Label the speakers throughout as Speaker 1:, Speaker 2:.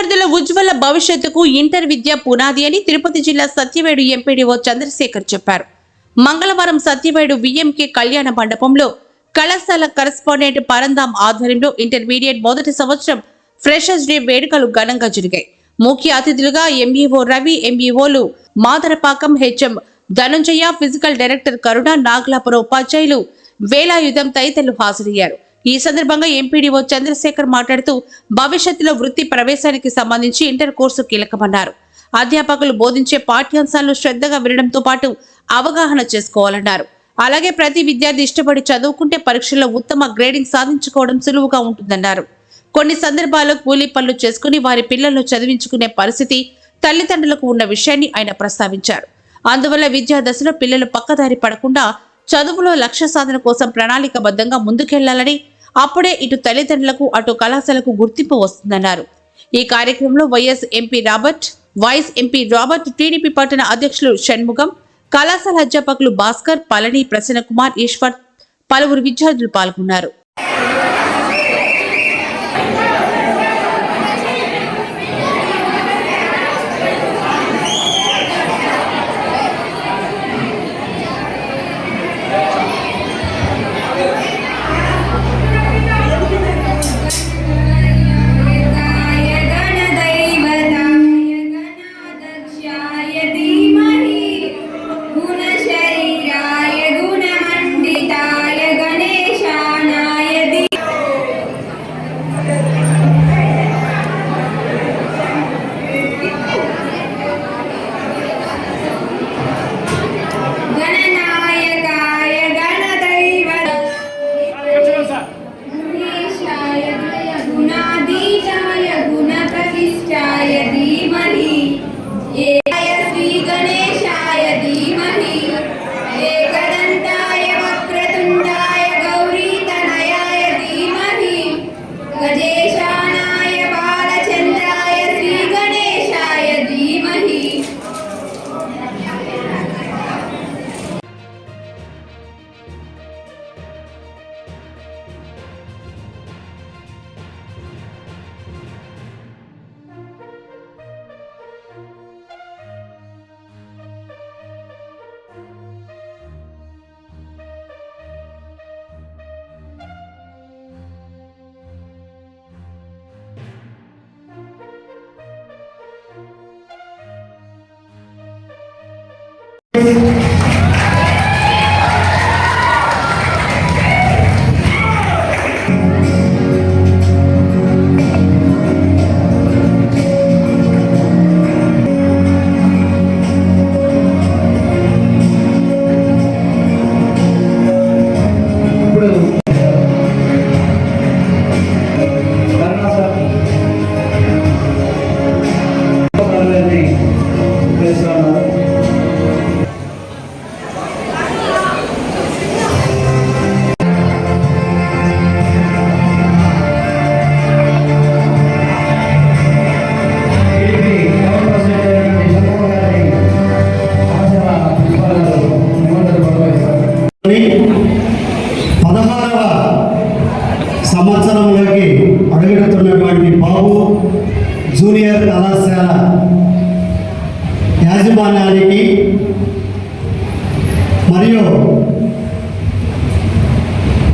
Speaker 1: విద్యార్థుల ఉజ్వల భవిష్యత్తుకు ఇంటర్ విద్య పునాది అని తిరుపతి జిల్లా సత్యవేడు ఎంపీడీఓ చంద్రశేఖర్ చెప్పారు. మంగళవారం సత్యవేడు విఎంకే కళ్యాణ మండపంలో కళాశాల కరస్పాండెంట్ పరందాం ఆధ్వర్యంలో ఇంటర్మీడియట్ మొదటి సంవత్సరం ఫ్రెషర్స్ డే వేడుకలు ఘనంగా జరిగాయి. ముఖ్య అతిథులుగా ఎంఈఓ రవి ఎంఈఓలు Madarapakam HM Dhananjaya physical director Karuna Nagalapura ఉపాధ్యాయులు వేలాయుధం తదితరులు హాజరయ్యారు. ఈ సందర్భంగా ఎంపీడీఓ చంద్రశేఖర్ మాట్లాడుతూ భవిష్యత్తులో వృత్తి ప్రవేశానికి సంబంధించి ఇంటర్ కోర్సు కీలకమన్నారు. అధ్యాపకులు బోధించే పాఠ్యాంశాలను శ్రద్ధగా వినడంతో పాటు అవగాహన చేసుకోవాలన్నారు. అలాగే ప్రతి విద్యార్థి ఇష్టపడి చదువుకుంటే పరీక్షల్లో ఉత్తమ గ్రేడింగ్ సాధించుకోవడం సులువుగా ఉంటుందన్నారు. కొన్ని సందర్భాల్లో కూలీ పనులు చేసుకుని వారి పిల్లలను చదివించుకునే పరిస్థితి తల్లిదండ్రులకు ఉన్న విషయాన్ని ఆయన ప్రస్తావించారు. అందువల్ల విద్యా దశలో పిల్లలు పక్కదారి పడకుండా చదువులో లక్ష్య సాధన కోసం ప్రణాళికబద్ధంగా ముందుకెళ్ళాలని అప్పుడే ఇటు తల్లిదండ్రులకు అటు కళాశాలకు గుర్తింపు వస్తుందన్నారు. ఈ కార్యక్రమంలో YS MP Robert vice MP Robert TDP పట్టణ అధ్యక్షులు షణ్ముఖం కళాశాల అధ్యాపకులు భాస్కర్ పళని ప్రసన్న కుమార్ ఈశ్వర్ పలువురు విద్యార్థులు పాల్గొన్నారు.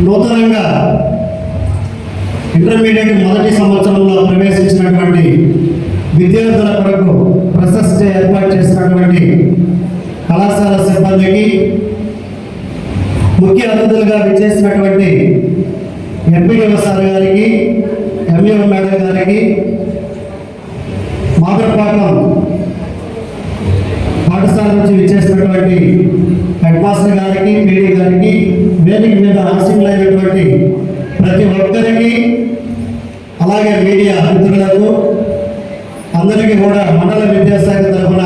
Speaker 2: నూతనంగా ఇంటర్మీడియట్ మొదటి సంవత్సరంలో ప్రవేశించినటువంటి విద్యార్థుల కొరకు ప్రశస్త ఏర్పాటు చేసినటువంటి కళాశాల సిబ్బందికి ముఖ్య అతిథులుగా విచ్చేసినటువంటి ఎంపీడీఓ సార్ గారికి ఎంఈఓ మేడం గారికి మాదరపాకం పాఠశాల నుంచి విచ్చేసినటువంటి హెడ్ మాస్టర్ గారికి పీడీ గారికి వేదిక మీద ఆశీనులైనటువంటి ప్రతి ఒక్కరికి అలాగే మీడియా మిత్రులకు అందరికీ కూడా మండల విద్యాశాఖ తరఫున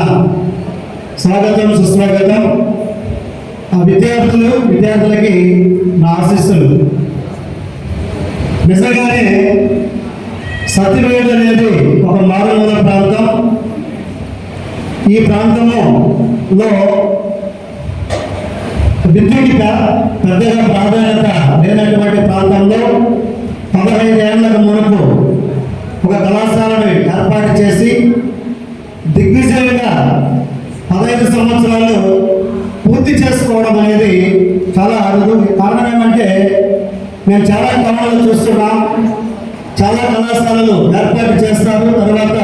Speaker 2: స్వాగతం సుస్వాగతం. ఆ విద్యార్థులు విద్యార్థులకి నా ఆశిస్సులు. నిజంగానే సత్యవేడు అనేది ఒక మారుమూల లో విద్యుత్ పెద్దగా ప్రాధాన్యత లేనటువంటి ప్రాంతంలో పదహైదు ఏళ్ళకు మునుపు ఒక కళాశాలను ఏర్పాటు చేసి దిగ్విజయంగా పదహైదు సంవత్సరాలు పూర్తి చేసుకోవడం అనేది చాలా అరుదు. కారణం ఏమంటే మేము చాలా కళలు చూస్తున్నాం చాలా కళాశాలలు ఏర్పాటు చేస్తారు తర్వాత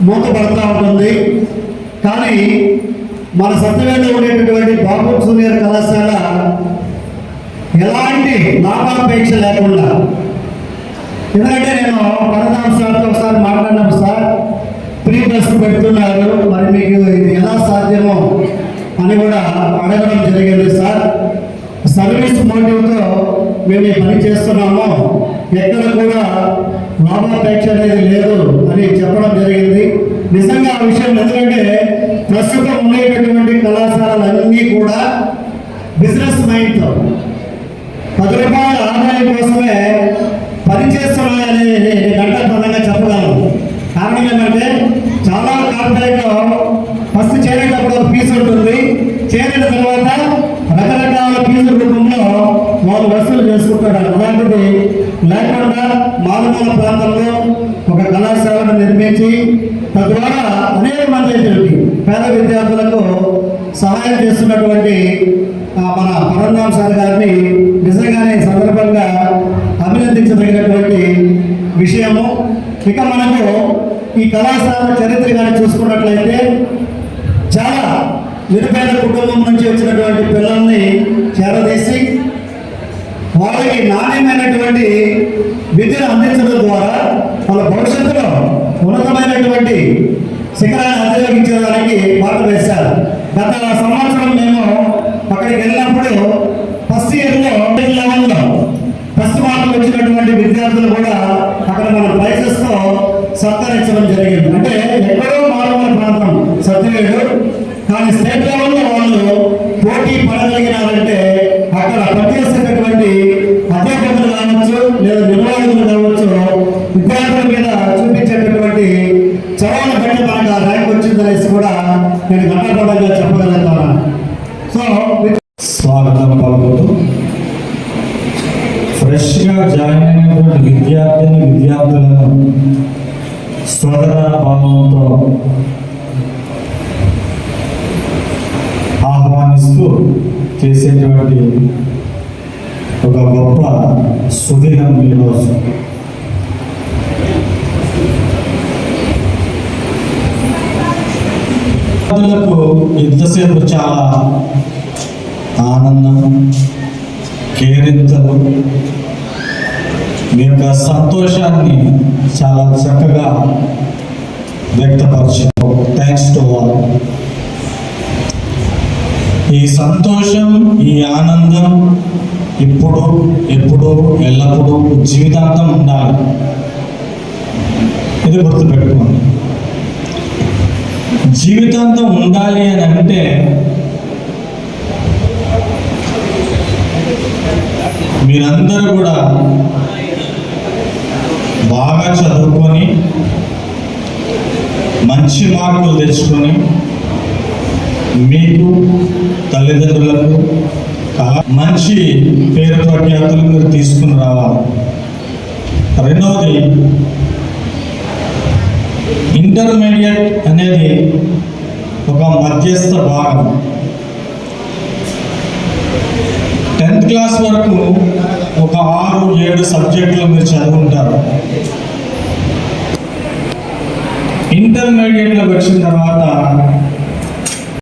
Speaker 2: మూతపడతా ఉంటుంది. కానీ మన సత్యవేలో ఉండేటటువంటి బాబు జూనియర్ కళాశాల ఎలాంటి లాభాపేక్ష లేకుండా ఎందుకంటే నేను పరదాం సార్తో ఒకసారి మాట్లాడినప్పుడు సార్. ప్రీ బస్ పెడుతున్నారు. మరి మీకు ఇది ఎలా సాధ్యమో అని కూడా అడగడం జరిగింది సార్. సర్వీస్ మోటివ్తో మేము ఈ పని చేస్తున్నాము. ఎక్కడ కూడా లాభాపేక్ష అనేది లేదు అని చెప్పడం జరిగింది. నిజంగా ఆ విషయం ఎందుకంటే ప్రస్తుతం ఉండేటటువంటి కళాశాలలన్నీ కూడా బిజినెస్ మైండ్తో పది రూపాయల ఆదాయం కోసమే పనిచేస్తున్నాయని నేను ఘంటాపరంగా చెప్పగలను. కారణం ఏంటంటే చాలా కార్పొరేట్లో ఫస్ట్ చేరేటప్పుడు ఒక ఫీజు ఉంటుంది. చేరిన తర్వాత రకరకాల ఫీజు రూపంలో వాళ్ళు వసూలు చేసుకుంటారు. అలాంటిది లేకపోతే మారుమూల ప్రాంతంలో ఒక కళాశాలను నిర్మించి తద్వారా అనేక మంది పేద విద్యార్థులకు సహాయం చేస్తున్నటువంటి మన పరంధామ్ సార్ గారిని నిజంగానే సందర్భంగా అభినందించదగినటువంటి విషయము. ఇక మనకు ఈ కళాశాల చరిత్ర కానీ చూసుకున్నట్లయితే చాలా నిరుపేద కుటుంబం నుంచి వచ్చినటువంటి పిల్లల్ని చేరదీసి వాళ్ళకి నాణ్యమైనటువంటి విద్యను అందించడం ద్వారా వాళ్ళ భవిష్యత్తులో ఉన్నతమైనటువంటి శిఖరాన్ని అధిరోగించడానికి మార్పు వేశారు గత సంవత్సరం మేము అక్కడికి వెళ్ళినప్పుడు ఫస్ట్ ఇయర్లో లెవెల్లో ఫస్ట్ మార్కులు వచ్చినటువంటి విద్యార్థులు కూడా అక్కడ మన ప్రైజెస్తో సత్కరించడం జరిగింది. అంటే ఎక్కడో మారుమూల ప్రాంతం సత్యవేడు కానీ స్టేట్ లెవెల్లో వాళ్ళు పోటీ పడగలిగినారంటే అక్కడ ఉన్నటువంటి అధ్యాపకులు కావచ్చు లేదా నిర్వాహకులు కావచ్చు విద్యార్థుల మీద చూపించేటటువంటి చవాల బట్టి మనకు ఆ ర్యాంక్ వచ్చిందనేసి కూడా నేను ఘటపడంగా చెప్పగలుగుతాను. సో
Speaker 3: స్వాగతం పలుకుతూ. ఫ్రెష్గా జాయిన్ అయినటువంటి విద్యార్థిని విద్యార్థులను సోదర భావంతో ఒక గొప్ప సుదినం ఈరోజు. విద్యార్థులకు ఇంతసేపు చాలా ఆనందం కేరింతలు మీ యొక్క సంతోషాన్ని చాలా చక్కగా వ్యక్తపరచు థ్యాంక్స్ టు ఆల్ ఈ సంతోషం ఈ ఆనందం ఇప్పుడు ఎప్పుడు ఎల్లప్పుడూ జీవితాంతం ఉండాలి. ఇది గుర్తుపెట్టుకోండి. జీవితాంతం ఉండాలి అని అంటే మీరందరూ కూడా బాగా చదువుకొని మంచి మార్కులు తెచ్చుకొని మీకు తల్లిదండ్రులకు మంచి పేరు ప్రఖ్యాతులు మీరు తీసుకుని రావాలి. రెండవది ఇంటర్మీడియట్ అనేది ఒక మధ్యస్థ భాగం. టెన్త్ క్లాస్ వరకు ఒక ఆరు ఏడు సబ్జెక్టులు మీరు చదువుకుంటారు ఇంటర్మీడియట్లోకి వచ్చిన తర్వాత